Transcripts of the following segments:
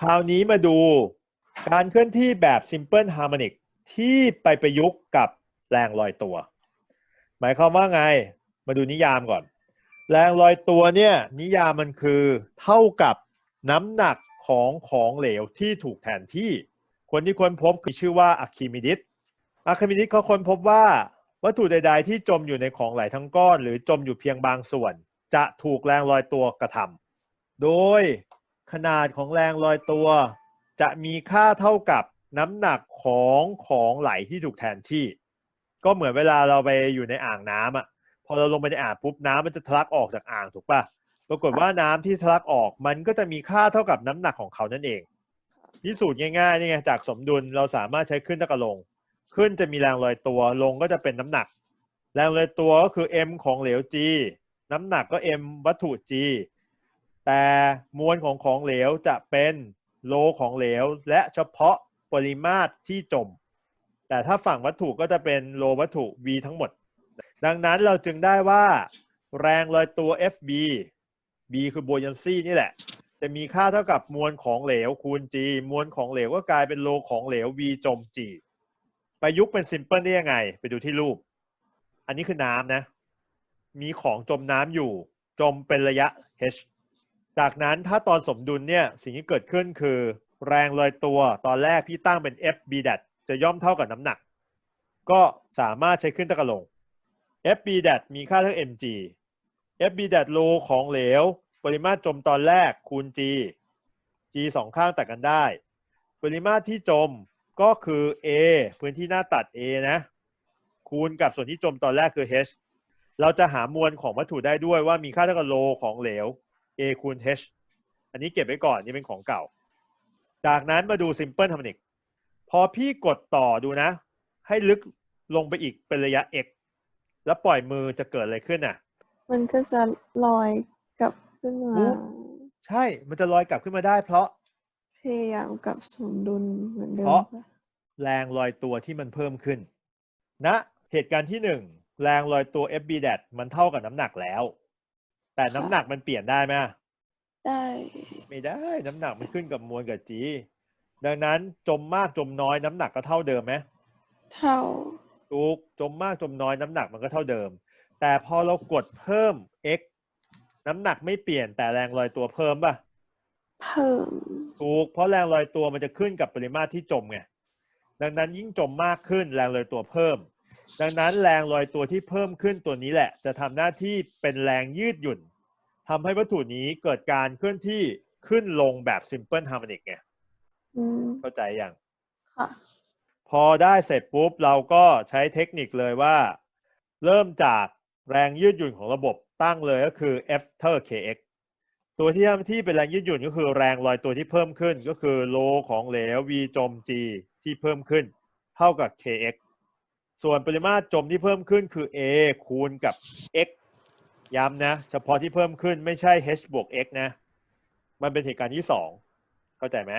คราวนี้มาดูการเคลื่อนที่แบบ simple harmonic ที่ไปประยุกต์กับแรงลอยตัว หมายความว่าไง มาดูนิยามก่อน แรงลอยตัวเนี่ยนิยามมันคือเท่ากับน้ำหนักของของเหลวที่ถูกแทนที่ คนที่ค้นพบคือชื่อว่าอะคิมิดิสอะคิมิดิสเขาค้นพบว่าวัตถุใด ๆ ที่จมอยู่ในของไหลทั้งก้อน หรือจมอยู่เพียงบางส่วน จะถูกแรงลอยตัวกระทำโดย ขนาดของแรงลอยตัว จะมีค่าเท่ากับน้ำหนักของของไหลที่ถูกแทนที่ ก็เหมือนเวลาเราไปอยู่ในอ่างน้ำอะพอเราลงไปในอ่างปุ๊บน้ำมันจะทะลักออกจากอ่างถูกปะปรากฏว่าน้ำที่ทะลักออกมันก็จะมีค่าเท่ากับน้ำหนักของเขานั่นเองพิสูจน์ง่ายๆนี่ไงจากสมดุลเราสามารถใช้ขึ้นเท่ากับลง ขึ้นจะมีแรงลอยตัวลงก็จะเป็นน้ำหนัก แรงลอยตัวก็คือ m ของเหลว g น้ำหนักก็ m วัตถุ g แต่มวลของของเหลวจะเป็นโลของเหลว และเฉพาะปริมาตรที่จม แต่ถ้าฝั่งวัตถุก็จะเป็นโลวัตถุ v ทั้งหมด ดังนั้นเราจึงได้ว่า แรงลอยตัว FB B คือ buoyancy นี่แหละ จะมีค่าเท่ากับมวลของเหลวคูณ G มวลของเหลวก็กลายเป็นโลของเหลว V จม G ประยุกต์เป็น simple ได้ยังไง ไปดูที่รูป อันนี้คือน้ำนะ มีของจมน้ำอยู่ จมเป็นระยะ h จากนั้นถ้าตอนสมดุลเนี่ยสิ่งที่เกิดขึ้นคือ แรงลอยตัวตอนแรกที่ตั้งเป็น FB ดจะย่อมเท่ากับน้ำหนัก ก็สามารถใช้ขึ้นตะกบลง FB ดมีค่าเท่า mg FB ดัดโลของเหลว ปริมาตรจมตอนแรกคูณ g g สองข้างตัดกันได้ ปริมาตรที่จมก็คือ a พื้นที่หน้าตัด a นะคูณกับส่วนที่จมตอนแรกคือ h เราจะหามวลของวัตถุได้ด้วยว่ามีค่าเท่ากับโลของเหลว a คูณ h อันนี้เก็บไว้ก่อนนี่เป็นของเก่า จากนั้นมาดู simple harmonic พอพี่กดต่อดูนะ ให้ลึกลงไปอีกเป็นระยะ x แล้วปล่อยมือจะเกิดอะไรขึ้นน่ะ มันก็จะลอยกลับขึ้นมาอู้ใช่ มันจะลอยกลับขึ้นมาได้ เพราะพยายามกลับสมดุลเหมือนเดิเพมราะปะแรงลอยตัวที่มันเพิ่มขึ้นณนะเหตุการณ์ที่หนึ่งแรงลอยตัว FB แดดมันเท่ากับน้ำหนักแล้ว แต่น้ำหนักมันเปลี่ยนได้ไหมได้ไม่ได้ น้ำหนักมันขึ้นกับมวลกับ g ดังนั้นจมมากจมน้อยน้ำหนักก็เท่าเดิมไหม เท่า ถูกจมมากจมน้อยน้ำหนักมันก็เท่าเดิม แต่พอเรากดเพิ่ม x น้ำหนักไม่เปลี่ยนแต่แรงลอยตัวเพิ่มป่ะเพิ่ม ถูกเพราะแรงลอยตัวมันจะขึ้นกับปริมาตรที่จมไงดังนั้นยิ่งจมมากขึ้นแรงลอยตัวเพิ่ม ดังนั้นแรงลอยตัวที่เพิ่มขึ้นตัวนี้แหละ จะทำหน้าที่เป็นแรงยืดหยุ่นทำให้วัตถุนี้เกิดการเคลื่อนที่ขึ้นลงแบบ simple harmonic ไงอืมเข้าใจยังค่ะพอได้เสร็จปุ๊บเราก็ใช้เทคนิคเลยว่า เริ่มจากแรงยืดหยุ่นของระบบตั้งเลยก็คือ F เท่ากับ kx ตัวที่ทำที่เป็นแรงยืดหยุ่นก็คือแรงลอยตัวที่เพิ่มขึ้นก็คือโลของเหลว v จม g ที่เพิ่มขึ้น เท่ากับ kx ส่วนปริมาตรจมที่เพิ่มขึ้นคือ a คูณกับ x ย้ำนะ เฉพาะที่เพิ่มขึ้นไม่ใช่ h บวก x นะ มันเป็นเหตุการณ์ที่สองเข้าใจไหม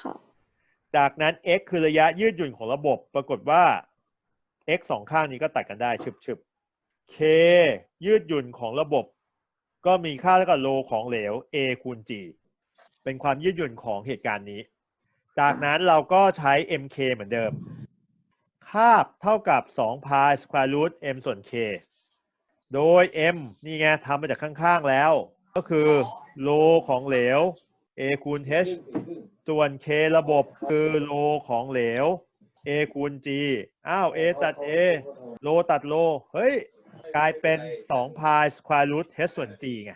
ค่ะจากนั้น x คือระยะยืดหยุ่นของระบบ ปรากฏว่า x สองข้างนี้ก็ตัดกันได้ฉึบๆ k ยืดหยุ่นของระบบ ก็มีค่าเท่ากับโลของเหลว a คูณ g เป็นความยืดหยุ่นของเหตุการณ์นี้ จากนั้นเราก็ใช้ mk เหมือนเดิมคาบเท่ากับ2 pi square root m ส่วน k โดย m นี่ไงทำมาจากข้างๆแล้ว ก็คือโลของเหลว a คูณ h ส่วน k ระบบคือโลของเหลว a คูณ g อ้าว a ตัด a โลตัดโล เฮ้ย กลายเป็น2 pi square root h ส่วน g ไง